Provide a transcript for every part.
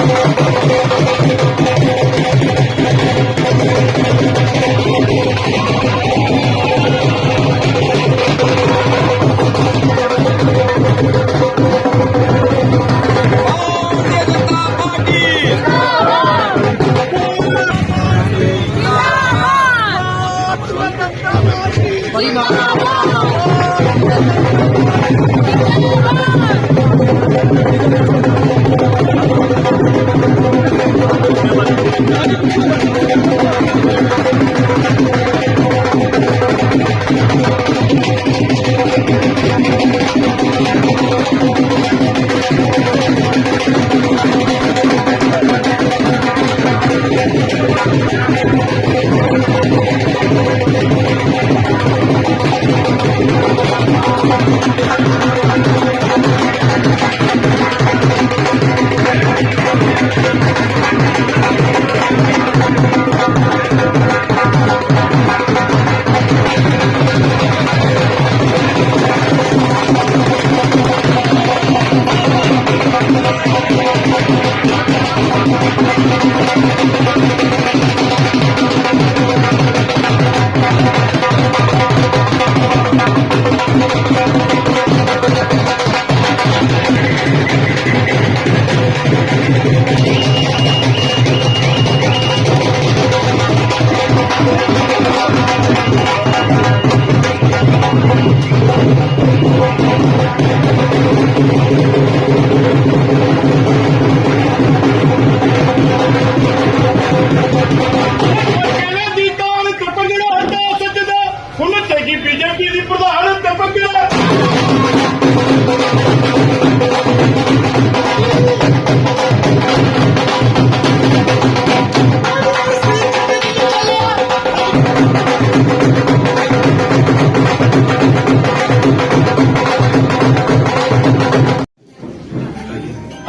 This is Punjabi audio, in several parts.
ਭਾਰਤੀ ਜਨਤਾ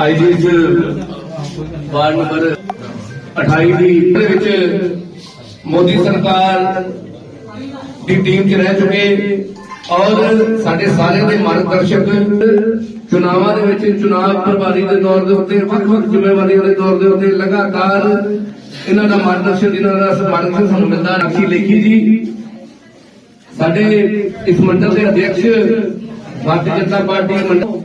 ਅੱਜ ਇਸ ਵਾਰਡ ਨੰਬਰ 28 ਦੀ ਦੇ ਵਿੱਚ ਮੋਦੀ ਸਰਕਾਰ ਦੀ ਟੀਮ 'ਚ ਰਹਿ ਚੁੱਕੇ ਔਰ ਸਾਡੇ ਸਾਰਿਆਂ ਦੇ ਮਾਰਗਦਰਸ਼ਕ ਚੁਣਾਵਾਂ ਦੇ ਵਿੱਚ ਚੁਣਾਵ ਪ੍ਰਭਾਰੀ ਦੇ ਤੌਰ ਦੇ ਉੱਤੇ, ਵੱਖ-ਵੱਖ ਜ਼ਿੰਮੇਵਾਰੀਆਂ ਦੇ ਤੌਰ ਦੇ ਉੱਤੇ ਲਗਾਤਾਰ ਇਹਨਾਂ ਦਾ ਮਾਰਗਦਰਸ਼ਨ ਇਹਨਾਂ ਦਾ ਮਾਰਗਦਰਸ਼ਨ ਸਾਨੂੰ ਮਿਲਦਾ ਰਾਖੀ ਲੇਖੀ ਜੀ, ਸਾਡੇ ਇਸ ਮੰਡਲ ਦੇ ਅਧਿਕਸ਼ ਭਾਰਤੀ ਜਨਤਾ ਪਾਰਟੀ ਮੰਡਲ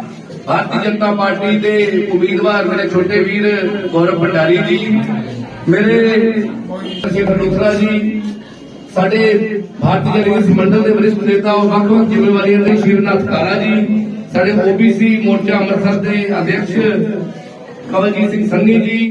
ਭਾਰਤੀ ਜਨਤਾ ਪਾਰਟੀ ਦੇ ਉਮੀਦਵਾਰ ਮੇਰੇ ਛੋਟੇ ਵੀਰ ਗੌਰਵ ਭੰਡਾਰੀ ਜੀ, ਮੇਰੇ ਸ਼ਿਵ ਡੋਸਰਾ ਜੀ, ਸਾਡੇ ਭਾਰਤੀ ਜਨਤਾ ਮੰਡਲ ਦੇ ਵਰਿਸ਼ਠ ਨੇਤਾ ਔਰ ਵੱਖ-ਵੱਖ ਜ਼ਿੰਮੇਵਾਰੀਆਂ ਦੇ ਸ਼ਿਵਨਾਥ ਕਾਰਾ ਜੀ, ਸਾਡੇ ਓਬੀਸੀ ਮੋਰਚਾ ਅੰਮ੍ਰਿਤਸਰ ਦੇ ਅਧਿਕਸ਼ ਕਵਲਜੀਤ ਸਿੰਘ ਸੰਨੀ ਜੀ।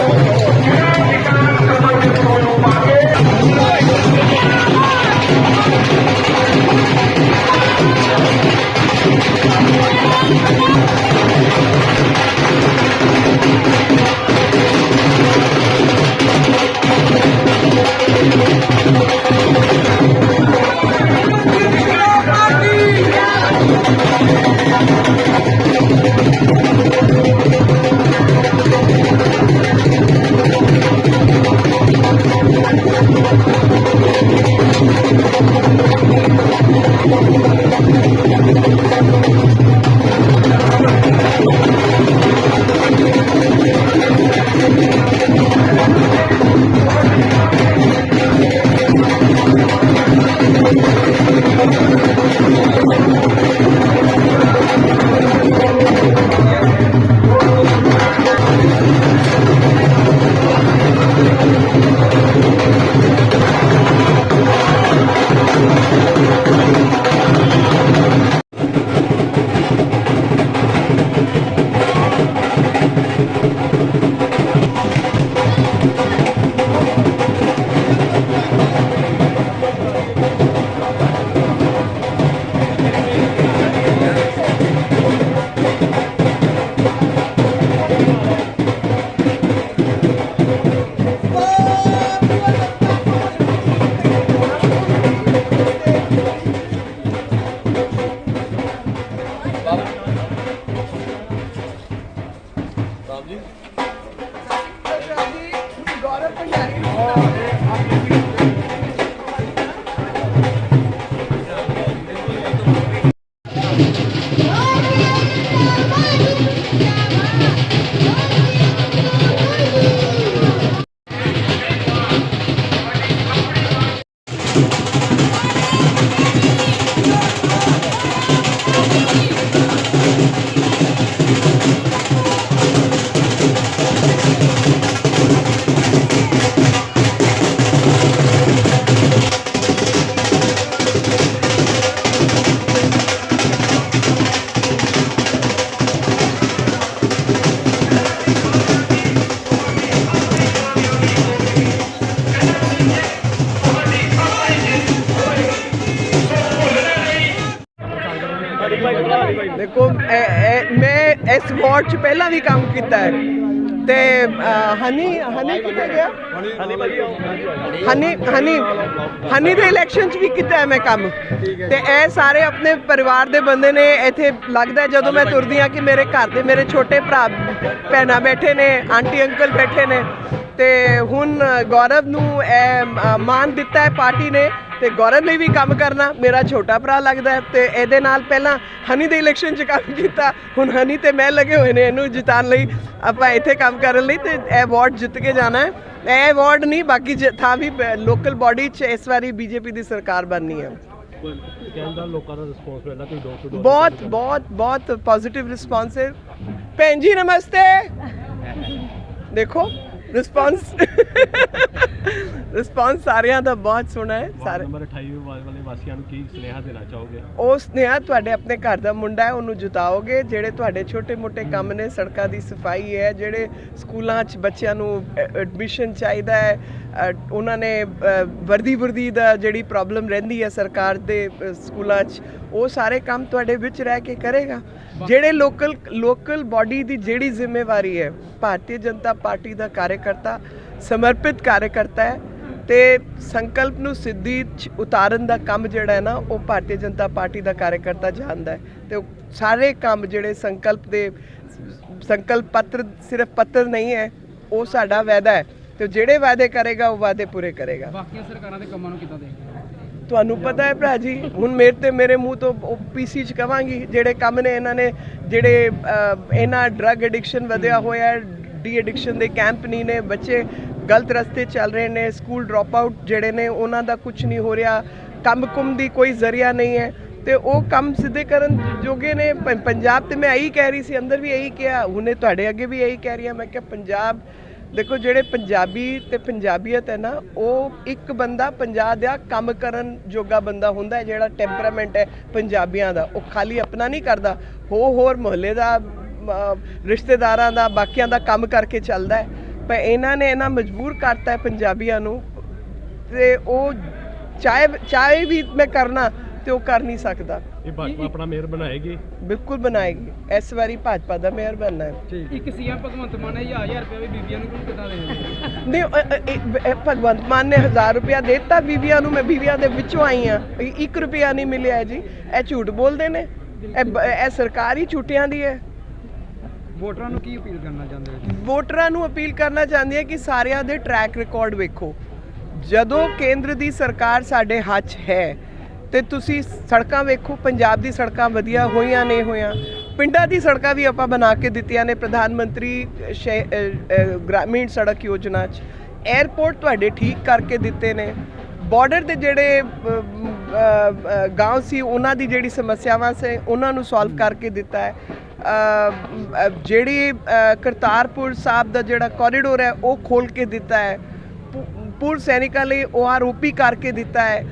ਮੈਂ 'ਚ ਪਹਿਲਾਂ ਵੀ ਕੰਮ ਕੀਤਾ ਹੈ। ਤੇ ਹਨੀ ਹਨੀ ਕਿੱਥੇ ਗਿਆ? ਹਨੀ ਹਨੀ ਹਨੀ ਦੇ ਇਲੈਕਸ਼ਨ 'ਚ ਵੀ ਕੀਤਾ ਹੈ ਮੈਂ ਕੰਮ। ਤੇ ਇਹ ਸਾਰੇ ਆਪਣੇ ਪਰਿਵਾਰ ਦੇ ਬੰਦੇ ਨੇ ਇੱਥੇ ਲੱਗਦਾ ਜਦੋਂ ਮੈਂ ਤੁਰਦੀ ਆ ਕਿ ਮੇਰੇ ਘਰ ਦੇ ਮੇਰੇ ਛੋਟੇ ਭਰਾ ਭੈਣਾਂ ਬੈਠੇ ਨੇ ਆਂਟੀ ਅੰਕਲ ਬੈਠੇ ਨੇ। ਤੇ ਹੁਣ ਗੌਰਵ ਨੂੰ ਇਹ ਅ, ਮਾਨ ਦਿੱਤਾ ਹੈ ਪਾਰਟੀ ਨੇ। ਤੇ ਗੌਰਵ ਨੇ ਵੀ ਕੰਮ ਕਰਨਾ ਮੇਰਾ ਛੋਟਾ ਭਰਾ ਲੱਗਦਾ ਤੇ ਇਹਦੇ ਨਾਲ ਪਹਿਲਾਂ ਹਨੀ ਦੇ ਇਲੈਕਸ਼ਨ 'ਚ ਕੰਮ ਕੀਤਾ ਹੁਣ ਹਨੀ ਤੇ ਮੈਂ ਲੱਗੇ ਹੋਏ ਨੇ ਇਹਨੂੰ ਜਿਤਾਉਣ ਲਈ ਆਪਾਂ ਇੱਥੇ ਕੰਮ ਕਰਨ ਲਈ ਤੇ ਇਹ ਵਾਰਡ ਜਿੱਤ ਕੇ ਜਾਣਾ ਹੈ। ਇਹ ਵਾਰਡ ਨਹੀਂ ਬਾਕੀ ਥਾਂ ਵੀ ਲੋਕਲ ਬਾਡੀ 'ਚ ਇਸ ਵਾਰੀ ਬੀਜੇਪੀ ਦੀ ਸਰਕਾਰ ਬਣਨੀ ਹੈ। ਕਹਿੰਦਾ ਲੋਕਾਂ ਦਾ ਰਿਸਪੌਂਸ ਮਿਲਦਾ ਕੋਈ ਡੋਰ ਟੂ ਡੋਰ ਬਹੁਤ ਬਹੁਤ ਬਹੁਤ ਪੋਜ਼ਿਟਿਵ ਰਿਸਪੌਂਸ ਹੈ। ਭੈਣ ਜੀ ਨਮਸਤੇ। ਦੇਖੋ ਰਿਸਪੌਂਸ ਰਿਸਪੌਂਸ ਸਾਰਿਆਂ ਦਾ ਬਹੁਤ ਸੋਹਣਾ ਹੈ ਸਾਰੇ ਨੰਬਰ 28 ਵਾਲੇ ਵਾਲੇ ਵਾਸੀਆਂ ਨੂੰ ਕੀ ਸੁਨੇਹਾ ਦੇਣਾ ਚਾਹੋਗੇ? ਉਸ ਨੇ ਆ ਤੁਹਾਡੇ ਆਪਣੇ ਘਰ ਦਾ ਮੁੰਡਾ ਹੈ ਉਹਨੂੰ ਜਿਤਾਓਗੇ ਜਿਹੜੇ ਤੁਹਾਡੇ ਛੋਟੇ-ਮੋਟੇ ਕੰਮ ਨੇ ਸੜਕਾਂ ਦੀ ਸਫ਼ਾਈ ਹੈ ਜਿਹੜੇ ਸਕੂਲਾਂ 'ਚ ਬੱਚਿਆਂ ਨੂੰ ਐਡਮਿਸ਼ਨ ਚਾਹੀਦਾ ਹੈ ਉਹਨਾਂ ਨੇ ਵਰਦੀ ਵਰਦੀ ਦਾ ਜਿਹੜੀ ਪ੍ਰੋਬਲਮ ਰਹਿੰਦੀ ਹੈ ਸਰਕਾਰ ਦੇ ਸਕੂਲਾਂ 'ਚ ਉਹ ਸਾਰੇ ਕੰਮ ਤੁਹਾਡੇ ਵਿੱਚ ਰਹਿ ਕੇ ਕਰੇਗਾ। ਜਿਹੜੇ ਲੋਕਲ ਲੋਕਲ ਬਾਡੀ ਦੀ ਜਿਹੜੀ ਜ਼ਿੰਮੇਵਾਰੀ ਹੈ ਭਾਰਤੀ ਜਨਤਾ ਪਾਰਟੀ ਦਾ ਕਾਰਜਕਰਤਾ ਸਮਰਪਿਤ ਕਾਰਜਕਰਤਾ ਹੈ ਤੇ ਸੰਕਲਪ ਨੂੰ ਸਿੱਧੀ ਉਤਾਰਨ ਦਾ ਕੰਮ ਜਿਹੜਾ ਹੈ ਨਾ ਉਹ ਭਾਰਤੀ ਜਨਤਾ ਪਾਰਟੀ ਦਾ ਕਾਰਜਕਰਤਾ ਜਾਣਦਾ ਹੈ ਤੇ ਉਹ ਸਾਰੇ ਕੰਮ ਜਿਹੜੇ ਸੰਕਲਪ ਦੇ ਸੰਕਲਪ ਪੱਤਰ ਸਿਰਫ ਪੱਤਰ ਨਹੀਂ ਹੈ ਉਹ ਸਾਡਾ ਵਾਅਦਾ ਹੈ ਤੇ ਜਿਹੜੇ ਵਾਅਦੇ ਕਰੇਗਾ ਉਹ ਵਾਅਦੇ ਪੂਰੇ ਕਰੇਗਾ ਬਾਕੀਆਂ ਸਰਕਾਰਾਂ ਦੇ ਕੰਮਾਂ ਨੂੰ ਕਿੱਦਾਂ ਦੇਖਦੇ ਤੁਹਾਨੂੰ ਪਤਾ ਹੈ ਭਰਾ ਜੀ ਹੁਣ ਮੇਰੇ ਤੇ ਮੇਰੇ ਮੂੰਹ ਤੋਂ ਪੀਸੀ ਚ ਕਵਾਂਗੀ ਜਿਹੜੇ ਕੰਮ ਨੇ ਇਹਨਾਂ ਨੇ ਜਿਹੜੇ ਇਹਨਾਂ ਡਰੱਗ ਐਡਿਕਸ਼ਨ ਵਧਿਆ ਹੋਇਆ ਹੈ ਡੀ ਐਡਿਕਸ਼ਨ ਦੇ ਕੈਂਪ ਨਹੀਂ ਨੇ, ਬੱਚੇ ਗਲਤ ਰਸਤੇ ਚੱਲ ਰਹੇ ਨੇ, ਸਕੂਲ ਡ੍ਰੌਪ ਆਊਟ ਜਿਹੜੇ ਨੇ, ਉਹਨਾਂ ਦਾ ਕੁਝ ਨਹੀਂ ਹੋ ਰਿਹਾ, ਕੰਮ ਕੁਮ ਦੀ ਕੋਈ ਜ਼ਰੀਆ ਨਹੀਂ ਹੈ ਤੇ ਉਹ ਕੰਮ ਸਿੱਧੇ ਕਰਨ ਜੋਗੇ ਨੇ ਪੰਜਾਬ ਤੇ ਮੈਂ ਇਹੀ ਕਹਿ ਰਹੀ ਸੀ, ਅੰਦਰ ਵੀ ਇਹੀ ਕਿਹਾ, ਹੁਣੇ ਤੁਹਾਡੇ ਅੱਗੇ ਵੀ ਇਹੀ ਕਹਿ ਰਹੀ ਹਾਂ, ਮੈਂ ਕਿਹਾ ਪੰਜਾਬ, ਦੇਖੋ ਜਿਹੜੇ ਪੰਜਾਬੀ ਤੇ ਪੰਜਾਬੀਅਤ ਹੈ ਨਾ, ਉਹ ਇੱਕ ਬੰਦਾ ਪੰਜਾਬ ਦਾ ਕੰਮ ਕਰਨ ਜੋਗਾ ਬੰਦਾ ਹੁੰਦਾ ਜਿਹੜਾ ਟੈਂਪਰਾਮੈਂਟ ਹੈ ਪੰਜਾਬੀਆਂ ਦਾ, ਉਹ ਖਾਲੀ ਆਪਣਾ ਨਹੀਂ ਕਰਦਾ ਹੋ ਹੋਰ ਮੁਹੱਲੇ ਦਾ ਰਿਸ਼ਤੇਦਾਰਾਂ ਦਾ ਬਾਕੀਆਂ ਦਾ ਕੰਮ ਕਰਕੇ ਚੱਲਦਾ ਹੈ। ਪਰ ਇਹਨਾਂ ਨੇ ਇਹਨਾਂ ਮਜਬੂਰ ਕਰਤਾ ਹੈ ਪੰਜਾਬੀਆਂ ਨੂੰ ਤੇ ਉਹ ਚਾਹੇ ਚਾਹੇ ਵੀ ਮੈਂ ਕਰਨਾ ਤੇ ਉਹ ਕਰ ਨਹੀਂ ਸਕਦਾ। ਇਹ ਭਾਜਪਾ ਆਪਣਾ ਮੇਅਰ ਬਣਾਏਗੀ? ਬਿਲਕੁਲ ਬਣਾਏਗੀ। ਇਸ ਵਾਰੀ ਭਾਜਪਾ ਦਾ ਮੇਅਰ ਬਣਨਾ ਹੈ। ਇੱਕ ਸੀਐਮ ਭਗਵੰਤ ਮਾਨ ਨੇ 1000 ਰੁਪਏ ਵੀ ਬੀਬੀਆਂ ਨੂੰ ਕਿਉਂ ਕਿੱਦਾਂ ਦੇਣਗੇ ਨਹੀਂ ਭਗਵੰਤ ਮਾਨ ਨੇ 1000 ਰੁਪਇਆ ਦਿੱਤਾ ਬੀਬੀਆਂ ਨੂੰ ਮੈਂ ਬੀਬੀਆਂ ਦੇ ਵਿੱਚੋਂ ਆਈ ਆ 1 ਰੁਪਿਆ ਨਹੀਂ ਮਿਲਿਆ ਜੀ। ਇਹ ਝੂਠ ਬੋਲਦੇ ਨੇ। ਇਹ ਸਰਕਾਰੀ ਝੂਠਿਆਂ ਦੀ ਹੈ। ਵੋਟਰਾਂ ਨੂੰ ਕੀ ਅਪੀਲ ਕਰਨਾ ਚਾਹੁੰਦੇ ਹੋ ਜੀ? ਵੋਟਰਾਂ ਨੂੰ ਅਪੀਲ ਕਰਨਾ ਚਾਹੁੰਦੀ ਹੈ ਕਿ ਸਾਰਿਆਂ ਦੇ ਟਰੈਕ ਰਿਕਾਰਡ ਵੇਖੋ। ਜਦੋਂ ਕੇਂਦਰ ਦੀ ਸਰਕਾਰ ਸਾਡੇ ਹੱਥ ਹੈ, ਤੇ ਤੁਸੀਂ ਸੜਕਾਂ ਵੇਖੋ, ਪੰਜਾਬ ਦੀ ਸੜਕਾਂ ਵਧੀਆ ਹੋਈਆਂ, ਨਹੀਂ ਹੋਈਆਂ। ਪਿੰਡਾਂ ਦੀ ਸੜਕਾਂ ਵੀ ਆਪਾਂ ਬਣਾ ਕੇ ਦਿੱਤੀਆਂ ਨੇ, ਪ੍ਰਧਾਨ ਮੰਤਰੀ ਗ੍ਰਾਮੀਣ ਸੜਕ ਯੋਜਨਾ 'ਚ। 에ਅਰਪੋਰਟ ਤੁਹਾਡੇ ਠੀਕ ਕਰਕੇ ਦਿੱਤੇ ਨੇ। ਬਾਰਡਰ ਦੇ ਜਿਹੜੇ ਗਾਂਵ ਸੀ, ਉਹਨਾਂ ਦੀ ਜਿਹੜੀ ਸਮੱਸਿਆਵਾਂ ਸੀ, ਉਹਨਾਂ ਨੂੰ ਸੋਲਵ ਕਰਕੇ ਦਿੱਤਾ ਹੈ। ਜਿਹੜੀ ਕਰਤਾਰਪੁਰ ਸਾਹਿਬ ਦਾ ਜਿਹੜਾ ਕੋਰੀਡੋਰ ਹੈ, ਉਹ ਖੋਲ ਕੇ ਦਿੱਤਾ ਹੈ। ਪੂਰ ਸੈਨਿਕਾਂ ਲਈ ਓਆਰਓਪੀ ਕਰਕੇ ਦਿੱਤਾ ਹੈ।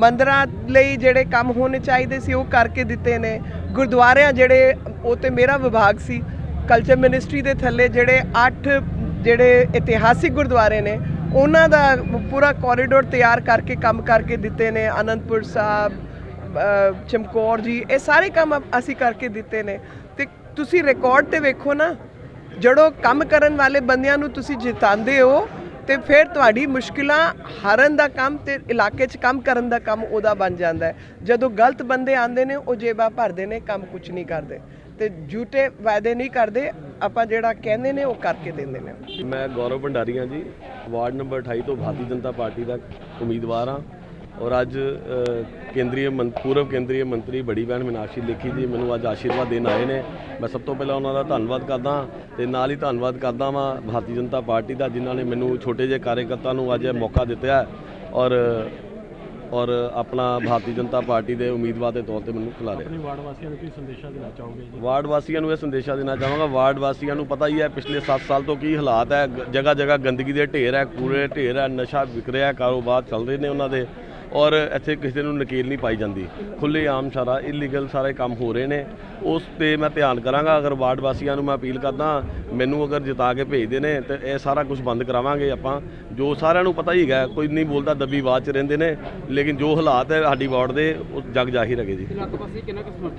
ਮੰਦਰਾਂ ਲਈ ਜਿਹੜੇ ਕੰਮ ਹੋਣੇ ਚਾਹੀਦੇ ਸੀ, ਉਹ ਕਰਕੇ ਦਿੱਤੇ ਨੇ। ਗੁਰਦੁਆਰਿਆਂ ਜਿਹੜੇ, ਉਹ ਤੇ ਮੇਰਾ ਵਿਭਾਗ ਸੀ। ਕਲਚਰ ਮਿਨਿਸਟਰੀ ਦੇ ਥੱਲੇ ਜਿਹੜੇ 8 ਜਿਹੜੇ ਇਤਿਹਾਸਿਕ ਗੁਰਦੁਆਰੇ ਨੇ, ਉਹਨਾਂ ਦਾ ਪੂਰਾ ਕੋਰੀਡੋਰ ਤਿਆਰ ਕਰਕੇ ਕੰਮ ਕਰਕੇ ਦਿੱਤੇ ਨੇ। ਅਨੰਦਪੁਰ ਸਾਹਿਬ ਚਮਕੌਰ ਜੀ, ਇਹ ਸਾਰੇ ਕੰਮ ਅਸੀਂ ਕਰਕੇ ਦਿੱਤੇ ਨੇ। ਤੇ ਤੁਸੀਂ ਰਿਕਾਰਡ ਤੇ ਵੇਖੋ ਨਾ, ਜਦੋਂ ਕੰਮ ਕਰਨ ਵਾਲੇ ਬੰਦਿਆਂ ਨੂੰ ਤੁਸੀਂ ਜਿਤਾਉਂਦੇ ਹੋ, ਤੇ ਫਿਰ ਤੁਹਾਡੀ ਮੁਸ਼ਕਿਲਾਂ ਹਾਰਨ ਦਾ ਕੰਮ ਤੇ ਇਲਾਕੇ 'ਚ ਕੰਮ ਕਰਨ ਦਾ ਕੰਮ ਉਹਦਾ ਬਣ ਜਾਂਦਾ ਹੈ। ਜਦੋਂ ਗਲਤ ਬੰਦੇ ਆਉਂਦੇ ਨੇ, ਉਹ ਜੇਬਾਂ ਭਰਦੇ ਨੇ, ਕੰਮ ਕੁਝ ਨਹੀਂ ਕਰਦੇ। ਤੇ ਝੂਠੇ ਵਾਅਦੇ ਨਹੀਂ ਕਰਦੇ, ਆਪਾਂ ਜਿਹੜਾ ਕਹਿੰਦੇ ਨੇ, ਉਹ ਕਰਕੇ ਦਿੰਦੇ ਨੇ। ਮੈਂ ਗੌਰਵ ਭੰਡਾਰੀ ਜੀ, ਵਾਰਡ ਨੰਬਰ 28 ਤੋਂ ਭਾਰਤੀ ਜਨਤਾ ਪਾਰਟੀ ਦਾ ਉਮੀਦਵਾਰ ਹਾਂ। ਔਰ ਅੱਜ ਕੇਂਦਰੀ ਪੂਰਵ ਕੇਂਦਰੀ ਮੰਤਰੀ ਬੜੀ ਭੈਣ ਮੀਨਾਕਸ਼ੀ ਲੇਖੀ ਜੀ ਮੈਨੂੰ ਅੱਜ ਆਸ਼ੀਰਵਾਦ ਦੇਣ ਆਏ ਨੇ। ਮੈਂ ਸਭ ਤੋਂ ਪਹਿਲਾਂ ਉਹਨਾਂ ਦਾ ਧੰਨਵਾਦ ਕਰਦਾ ਤੇ ਨਾਲ ਹੀ ਧੰਨਵਾਦ ਕਰਦਾ ਵਾਂ ਭਾਰਤੀ ਜਨਤਾ ਪਾਰਟੀ ਦਾ ਜਿਨ੍ਹਾਂ ਨੇ ਮੈਨੂੰ ਛੋਟੇ ਜਿਹੇ ਕਾਰਜਕਰਤਾ ਨੂੰ ਅੱਜ ਇਹ ਮੌਕਾ ਦਿੱਤਾ ਔਰ ਔਰ ਆਪਣਾ ਭਾਰਤੀ ਜਨਤਾ ਪਾਰਟੀ ਦੇ ਉਮੀਦਵਾਰ ਦੇ ਤੌਰ ਤੇ ਮੈਨੂੰ ਖਿਲਾਰਿਆ। ਆਪਣੀ ਵਾਰਡ ਵਾਸੀਆਂ ਨੂੰ ਕੀ ਸੰਦੇਸ਼ਾ ਦੇਣਾ ਚਾਹੋਗੇ ਜੀ? ਵਾਰਡ ਵਾਸੀਆਂ ਨੂੰ ਇਹ ਸੰਦੇਸ਼ਾ ਦੇਣਾ ਚਾਹਾਂਗਾ। ਵਾਰਡ ਵਾਸੀਆਂ ਨੂੰ ਪਤਾ ਹੀ ਹੈ ਪਿਛਲੇ 7 ਸਾਲ ਤੋਂ ਕੀ ਹਾਲਾਤ ਹੈ। ਜਗ੍ਹਾ ਜਗ੍ਹਾ ਗੰਦਗੀ ਦੇ ਢੇਰ ਹੈ ਕੂੜੇ ਢੇਰ ਹੈ ਨਸ਼ਾ ਵਿਕ ਰਿਹਾ ਕਾਰੋਬਾਰ ਚੱਲ ਰਹੇ ਨੇ ਉਹਨਾਂ ਦੇ। ਔਰ ਇੱਥੇ ਕਿਸੇ ਨੂੰ ਨਕੇਲ ਨਹੀਂ ਪਾਈ ਜਾਂਦੀ। ਖੁੱਲੇ ਆਮ ਸਾਰਾ ਇਲੀਗਲ ਸਾਰੇ ਕੰਮ ਹੋ ਰਹੇ ਨੇ। ਉਸ ਤੇ ਮੈਂ ਧਿਆਨ ਕਰਾਂਗਾ। ਅਗਰ ਵਾਰਡ ਵਾਸੀਆਂ ਨੂੰ ਮੈਂ ਅਪੀਲ ਕਰਦਾ ਮੈਨੂੰ ਅਗਰ ਜਿਤਾ ਕੇ ਭੇਜਦੇ ਨੇ ਤੇ ਇਹ ਸਾਰਾ ਕੁਝ ਬੰਦ ਕਰਾਵਾਂਗੇ ਆਪਾਂ। ਜੋ ਸਾਰਿਆਂ ਨੂੰ ਪਤਾ ਹੀ ਹੈਗਾ ਕੋਈ ਨਹੀਂ ਬੋਲਦਾ ਦੱਬੀ ਬਾਤ ਚ ਰਹਿੰਦੇ ਨੇ। ਲੇਕਿਨ ਜੋ ਹਾਲਾਤ ਹੈ ਸਾਡੀ ਵਾਰਡ ਦੇ ਉਹ ਜਗ ਜ਼ਾਹਿਰ ਹੈਗੇ ਜੀ।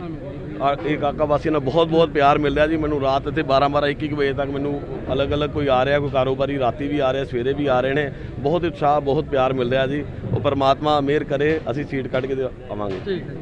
ਰਹੀ ਆ ਇਹ ਕਾਕਾ ਵਾਸੀਆਂ ਨਾਲ ਬਹੁਤ ਬਹੁਤ ਪਿਆਰ ਮਿਲ ਰਿਹਾ ਜੀ। ਮੈਨੂੰ ਰਾਤ ਇੱਥੇ 12 12 1 1 ਵਜੇ ਤੱਕ ਮੈਨੂੰ ਅਲੱਗ-ਅਲੱਗ ਕੋਈ ਆ ਰਿਹਾ ਕੋਈ ਕਾਰੋਬਾਰੀ ਰਾਤੀ ਵੀ ਆ ਰਿਹਾ ਸਵੇਰੇ ਵੀ ਆ ਰਹੇ ਨੇ। ਬਹੁਤ ਉਤਸ਼ਾਹ ਬਹੁਤ ਪਿਆਰ ਮਿਲ ਰਿਹਾ ਜੀ। ਉਹ ਪਰਮਾਤਮਾ ਮਿਹਰ ਕਰੇ ਅਸੀਂ ਸੀਟ ਕੱਢ ਕੇ ਆਵਾਂਗੇ। ਠੀਕ ਹੈ